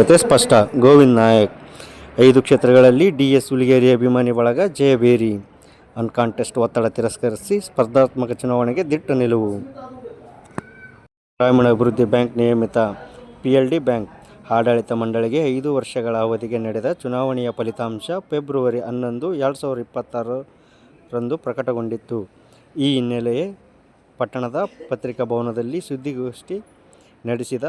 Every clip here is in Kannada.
ಜೊತೆ ಸ್ಪಷ್ಟ. ಗೋವಿಂದ್ ನಾಯಕ್. ಐದು ಕ್ಷೇತ್ರಗಳಲ್ಲಿ ಡಿ ಎಸ್ ಹುಲಿಗೇರಿ ಅಭಿಮಾನಿ ಬಳಗ ಜಯಬೇರಿ ಅನ್ಕಾಂಟೆಸ್ಟ್ ಒತ್ತಡ ತಿರಸ್ಕರಿಸಿ ಸ್ಪರ್ಧಾತ್ಮಕ ಚುನಾವಣೆಗೆ ದಿಟ್ಟ ನಿಲುವು. ಗ್ರಾಮೀಣ ಅಭಿವೃದ್ಧಿ ಬ್ಯಾಂಕ್ ನಿಯಮಿತ ಪಿಎಲ್ಡಿ ಬ್ಯಾಂಕ್. ಆಡಳಿತ ಮಂಡಳಿಗೆ ಐದು ವರ್ಷಗಳ ಅವಧಿಗೆ ನಡೆದ ಚುನಾವಣೆಯ ಫಲಿತಾಂಶ ಫೆಬ್ರವರಿ ಹನ್ನೊಂದು, ಎರಡು ಸಾವಿರದ ಇಪ್ಪತ್ತಾರರಂದು ಪ್ರಕಟಗೊಂಡಿತ್ತು. ಈ ಹಿನ್ನೆಲೆಯೇ ಪಟ್ಟಣದ ಪತ್ರಿಕಾ ಭವನದಲ್ಲಿ ಸುದ್ದಿಗೋಷ್ಠಿ ನಡೆಸಿದ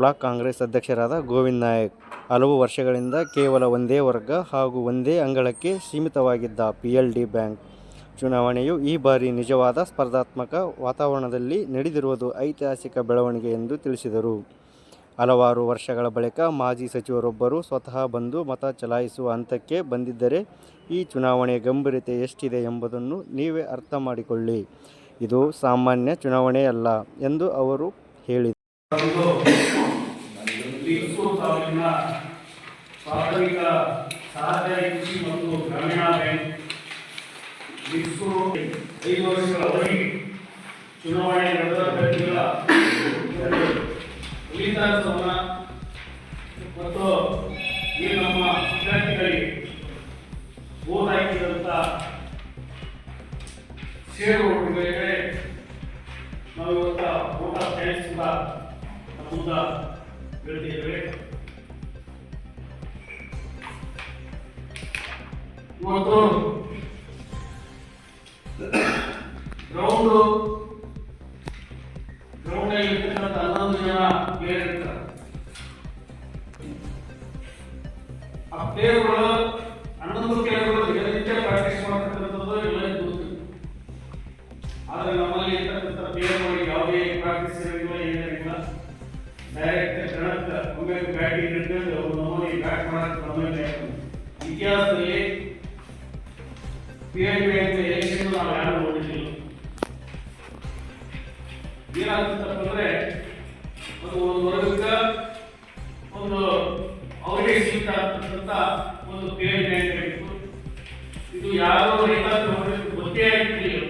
ಬ್ಲಾಕ್ ಕಾಂಗ್ರೆಸ್ ಅಧ್ಯಕ್ಷರಾದ ಗೋವಿಂದ್ ನಾಯಕ್. ಹಲವು ವರ್ಷಗಳಿಂದ ಕೇವಲ ಒಂದೇ ವರ್ಗ ಹಾಗೂ ಒಂದೇ ಅಂಗಳಕ್ಕೆ ಸೀಮಿತವಾಗಿದ್ದ ಪಿಎಲ್ಡಿ ಬ್ಯಾಂಕ್. ಚುನಾವಣೆಯು ಈ ಬಾರಿ ನಿಜವಾದ ಸ್ಪರ್ಧಾತ್ಮಕ ವಾತಾವರಣದಲ್ಲಿ ನಡೆದಿರುವುದು ಐತಿಹಾಸಿಕ ಬೆಳವಣಿಗೆ ಎಂದು ತಿಳಿಸಿದರು. ಹಲವಾರು ವರ್ಷಗಳ ಬಳಿಕ ಮಾಜಿ ಸಚಿವರೊಬ್ಬರು ಸ್ವತಃ ಬಂದು ಮತ ಚಲಾಯಿಸುವ ಹಂತಕ್ಕೆ ಬಂದಿದ್ದರೆ ಈ ಚುನಾವಣೆಯ ಗಂಭೀರತೆ ಎಷ್ಟಿದೆ ಎಂಬುದನ್ನು ನೀವೇ ಅರ್ಥ ಮಾಡಿಕೊಳ್ಳಿ. ಇದು ಸಾಮಾನ್ಯ ಚುನಾವಣೆಯಲ್ಲ ಎಂದು ಅವರು ಹೇಳಿದರು ಲಿಂಗಸೂರು ತಾಲೂಕಿನ ಪ್ರಾಥಮಿಕ ಸಹಕಾರಿ ಕೃಷಿ ಮತ್ತು ಗ್ರಾಮೀಣ ಬ್ಯಾಂಕ್ ಲಿಂಗಸೂರು ಐದು ವರ್ಷಗಳ ಅವಧಿ ಚುನಾವಣೆ ನಡೆದ ಅಭ್ಯರ್ಥಿಗಳ ಫಲಿತಾಂಶವನ್ನ ಮತ್ತು ಈ ನಮ್ಮ ವಿದ್ಯಾರ್ಥಿಗಳಿಗೆ ಓದ್ ಹಾಕಿದಂತ ಷೇರು ನಾವು ಇವತ್ತ ಊಟ ಥ್ಯಾಂಕ್ಸ್ ಅಂತ ಮುಂದ ಹೇಳ್ತಿದ್ದೇವೆ ಇವತ್ತು ಗ್ರೌಂಡ್ ಗ್ರೌಂಡ್ ಇರ್ತಕ್ಕಂಥ ಹನ್ನೊಂದು ಜನ ಪ್ಲೇಯರ್ ಇರ್ತಾರೆ. ಆ ಪ್ಲೇಯರ್ಗಳು ಹನ್ನೊಂದು ಪ್ಲೇಯರ್ಗಳು ದಿನನಿತ್ಯ ಪ್ರಾಕ್ಟೀಸ್ ಮಾಡ್ತಕ್ಕಂಥದ್ದು ಆದ್ರೆ ನಮ್ಮಲ್ಲಿ ಇರ್ತಕ್ಕಂಥ ಪ್ಲೇಯರ್ಗಳಿಗೆ ಯಾವುದೇ ಪ್ರಾಕ್ಟೀಸ್ ಬ್ಯಾಟಿಂಗ್ ಇಟ್ಕೊಂಡು ಅವ್ರು ನಮ್ಮಲ್ಲಿ ಬ್ಯಾಟ್ ಮಾಡಕ್ಕೆ ನಮ್ಮಲ್ಲಿ ಇತಿಹಾಸದಲ್ಲಿ ಪಿ ಐ ಪಿ ಅಂತ ಎಲೆಕ್ಷನ್ ನಾವು ಯಾರು ನೋಡಿದ್ದಿಲ್ಲ ಏನಾಗುತ್ತಂದ್ರೆ ಅಂದ್ರೆ ಒಂದು ವರ್ಗಕ್ಕೆ ಒಂದು ಅವರಿಗೆ ಆಗ್ತಕ್ಕಂಥ ಒಂದು ಪಿ ಐ ಬ್ಯಾಂಕ್ ಇತ್ತು ಇದು ಯಾರೋ ವರ್ಗಕ್ಕೆ ಗೊತ್ತೇ ಆಗಿರಲಿಲ್ಲ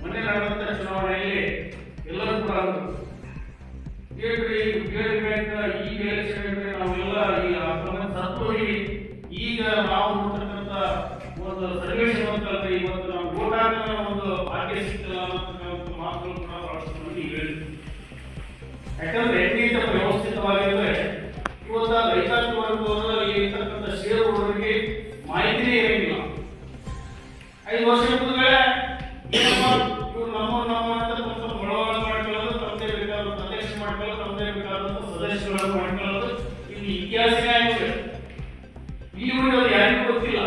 ಮೊನ್ನೆ ನಡೆದಂತ ಚುನಾವಣೆಯಲ್ಲಿ ಎಲ್ಲರೂ ಕೂಡ ಅಂದ್ರು, ಹೇಳ್ರಿ ಬೇರೆ ಈ ಎಲೆಕ್ಷನ್ ನಾವೆಲ್ಲ ಅದನ್ನ ಸತ್ತೋಗಿ ಈಗ ನಾವು ನೋಡ್ತಕ್ಕಂಥ ಒಂದು ಸರ್ವೇಶನ್ ಅಂತಂದ್ರೆ ಇವತ್ತು ನಾವು ವೋಟ್ ಒಂದು ಭಾಗ್ಯ ಸಿಕ್ಕಿಲ್ಲ ಅನ್ನತಕ್ಕಂಥ ಮಾತುಗಳು ಕೂಡ ಬಹಳಷ್ಟು ಮಂದಿ ಯಾಕಂದ್ರೆ ಹೆಂಗೈತೆ ವ್ಯವಸ್ಥಿತವಾಗಿದ್ರೆ ಇವತ್ತು ರೈತಾಪಿ ವರ್ಗದಲ್ಲಿ ಇರ್ತಕ್ಕಂಥ ಷೇರುದಾರರಿಗೆ ಮಾಹಿತಿನೇ ಇರಂಗಿಲ್ಲ. ಐದು ವರ್ಷ ಮುಗಿದ್ಮೇಲೆ ಮಾಡ್ಕೊಳ್ಳೋದು ಇಲ್ಲಿ ಅದು ಯಾರಿಗೂ ಗೊತ್ತಿಲ್ಲ.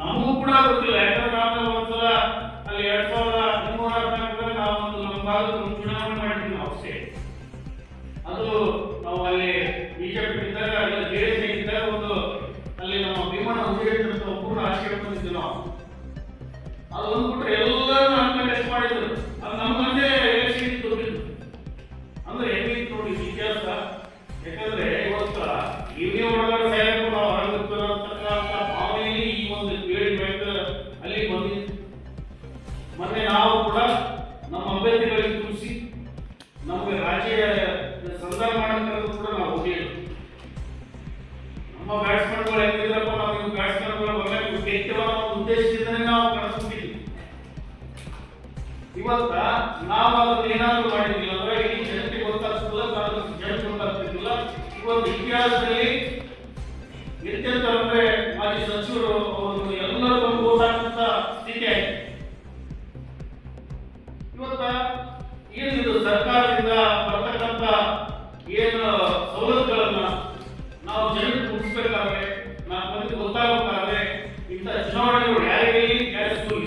ನಮಗೂ ಕೂಡ ಗೊತ್ತಿಲ್ಲ. ಯಾಕಂದ್ರೆ ನಾನು ಅಲ್ಲಿ ಎರಡ್ ಮೊನ್ನೆ ನಾವು ಕೂಡ ನಮ್ಮ ಅಭ್ಯರ್ಥಿಗಳಿಗೆ ತಿಳಿಸಿ ನಮಗೆ ರಾಜ್ಯ ಸಂಧಾನ ಮಾಡಕ್ಕಂತ ಕೂಡ ನಾವು ಹೋಗಿಲ್ಲ ನಮ್ಮ ಬ್ಯಾಟ್ಸ್ಮನ್ಗಳು ಹೆಂಗಿದ್ರಪ್ಪ, ನಾವು ಬ್ಯಾಟ್ಸ್ಮನ್ಗಳು ಗೆಲ್ಲುವ ಅನ್ನೋ ಉದ್ದೇಶದಿಂದಲೇ ನಾವು ಕಳಿಸ್ಬಿಟ್ಟಿದ್ವಿ ಇವತ್ತ ನಾವು ಅದನ್ನು ಏನಾದರೂ ಮಾಡಿದ್ದಿಲ್ಲ ಅಂದ್ರೆ ಇಡೀ ಜನತೆಗೆ ಗೊತ್ತಾಗ್ತಿಲ್ಲ ಜನಕ್ಕೆ ಜನತೆ ಗೊತ್ತಾಗ್ತಿರ್ಲಿಲ್ಲ. ಇವತ್ತು ಇತಿಹಾಸದಲ್ಲಿ ನಿತ್ಯಂತ ಅಂದ್ರೆ ಮಾಜಿ ಸಚಿವರು ಏನು ಸವಲತ್ತುಗಳನ್ನ ನಾವು ಜನರಿಗೆ ಮುಗಿಸ್ಬೇಕಾದ್ರೆ ನಾವು ಮಂದಿ ಗೊತ್ತಾಗಬೇಕಾದ್ರೆ ಇಂಥ ಚುನಾವಣೆಗಳು ಯಾರಿಗೆ ಯಾರಿಗೂ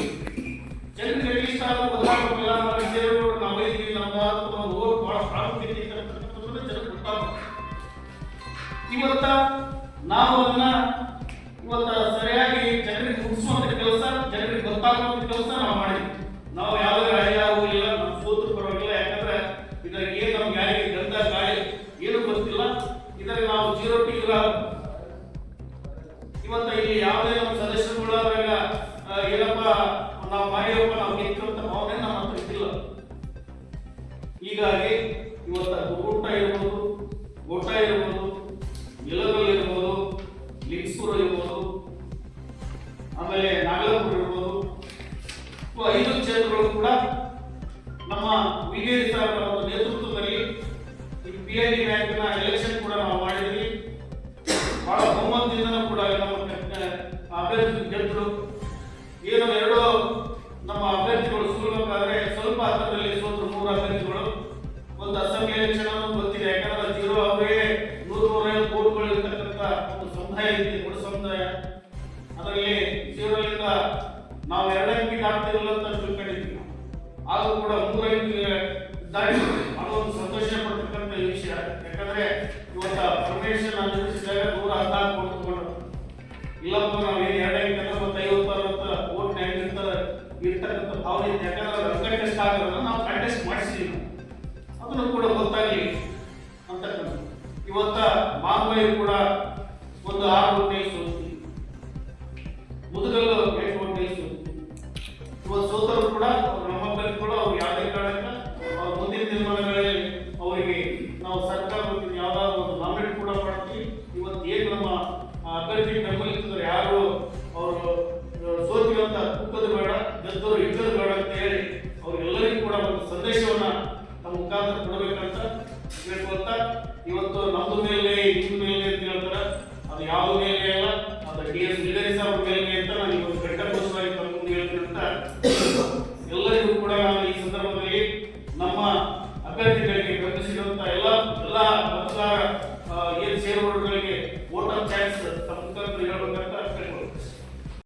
ಜನರಿಗೆ ಇಷ್ಟ ಆದ್ರೂ ಗೊತ್ತಾಗಬೇಕಿಲ್ಲ ನಮ್ಮ ಸೇವೆಗಳು ನಾವು ಇದ್ದೀವಿ ನಮ್ಮ ಓಟ್ ಬಹಳ ಪ್ರಾಮುಖ್ಯತೆ ಇದೆ ಅಂತಕ್ಕಂಥದ್ದನ್ನ ಜನರಿಗೆ ಇವತ್ತ ನಾವು ಅದನ್ನ ಇವತ್ತ ಹೀಗಾಗಿ ಇವತ್ತು ಊಟ ಇರ್ಬೋದು, ಗೋಟ ಇರ್ಬೋದು, ಇಲಗಲ್ ಇರ್ಬೋದು, ಲಿಂಗಸೂರು ಇರ್ಬೋದು, ಆಮೇಲೆ ನಾಗಲಾಪುರ ಇರ್ಬೋದು. ಐದು ಕ್ಷೇತ್ರಗಳು ಕೂಡ ನಮ್ಮ ವಿಜಯ ಸಾಹೇಬರ ಒಂದು ನೇತೃತ್ವದಲ್ಲಿ ಈ ಪಿ ಐ ಡಿ ಬ್ಯಾಂಕ್ನ ಎಲೆಕ್ಷನ್ ಕೂಡ ನಾವು ಮಾಡಿದ್ವಿ. ಬಹಳ ಬಹುಮತದಿಂದ ಕೂಡ ನಮ್ಮ ಅಭ್ಯರ್ಥಿ ಗೆದ್ದರು ಏನು ಎರಡು ನಮ್ಮ ಸಮುದಾಯ ಅದರಲ್ಲಿ ಜೀರೋಲಿಂದ ನಾವು ಎರಡನೇ ದಾಟ್ತಿರಲ್ಲ ಅಂತ ತಿಳ್ಕೊಂಡಿದ್ವಿ ಆದರೂ ಕೂಡ ಮೂರೈದು ದಾಟಿ ಅದೊಂದು ಸಂತೋಷ ಪಡ್ತಕ್ಕಂಥ ವಿಷಯ. ಯಾಕಂದ್ರೆ ಇವತ್ತ ಪರ್ಮಿಷನ್ ಅನುಸರಿಸಿದಾಗ ನೂರ ಹದಿನಾಲ್ಕು ತಗೊಂಡು ಇಲ್ಲಪ್ಪ ನಾವು ಏನು ಎರಡು ಅಂಕಿ ಅಂದ್ರೆ ಮತ್ತೆ ಐವತ್ತು ಅರವತ್ತು ಓಟ್ ಹೆಂಗಿರ್ತಾರೆ ಇರ್ತಕ್ಕಂಥ ಭಾವನೆ ಯಾಕಂದ್ರೆ ಟೆಸ್ಟ್ ಆಗೋದನ್ನ ನಾವು ಕಂಟೆಸ್ಟ್ ಮಾಡಿಸಿದ್ವಿ. ನಾವು. ಅದನ್ನು ಕೂಡ ಗೊತ್ತಾಗಲಿ ಅಂತಕ್ಕಂಥ ಇವತ್ತ ಮಾನ್ವಯಿ ಕೂಡ ಒಂದು ಆರು ಓಟ್ ಸೋತಿ. ಮುದುಗಲ್ಲು ಎಂಟು ಇವತ್ತು ಸೋತರು ಕೂಡ ನಮ್ಮ ನಮ್ಮ ಕೂಡ ಅವ್ರು ಯಾವುದೇ ಕಾರಣಕ್ಕ ಅವ್ರ ಮುಂದಿನ ದಿನಮಾನಗಳಲ್ಲಿ ಅವರಿಗೆ ನಾವು ಸರ್ಕಾರ ಯಾವ್ದಾದ್ರು ಒಂದು ನಾಮಿನೇಟ್ ಕೂಡ ಮಾಡ್ತೀವಿ. ಇವತ್ತು ಏನು ನಮ್ಮ ಅಭ್ಯರ್ಥಿ ಬೆಂಬಲಿಸಿದ್ರೆ ಯಾರು ಅವರು ಸೋತಿವಿ ಅಂತ ಕುಕ್ಕದು ಬೇಡ, ಗೆದ್ದವರು ಇಟ್ಟದು ಬೇಡ ಅಂತ ಹೇಳಿ ಅವರೆಲ್ಲರಿಗೂ ಕೂಡ ಒಂದು ಸಂದೇಶವನ್ನ ನಮ್ಮ ಮುಖಾಂತರ ಕೊಡಬೇಕಂತ ಹೇಳ್ಕೊಳ್ತಾ ಇವತ್ತು ನಿಮ್ದು ಮೇಲೆ ಎಲ್ಲರಿಗೂ ಕೂಡ ನಾನು ಈ ಸಂದರ್ಭದಲ್ಲಿ ನಮ್ಮ ಅಭ್ಯರ್ಥಿಗಳಿಗೆ ಬೆಂಬಲಿಸಿರುವಂತಹ ಎಲ್ಲ ಎಲ್ಲ ಮತದಾರ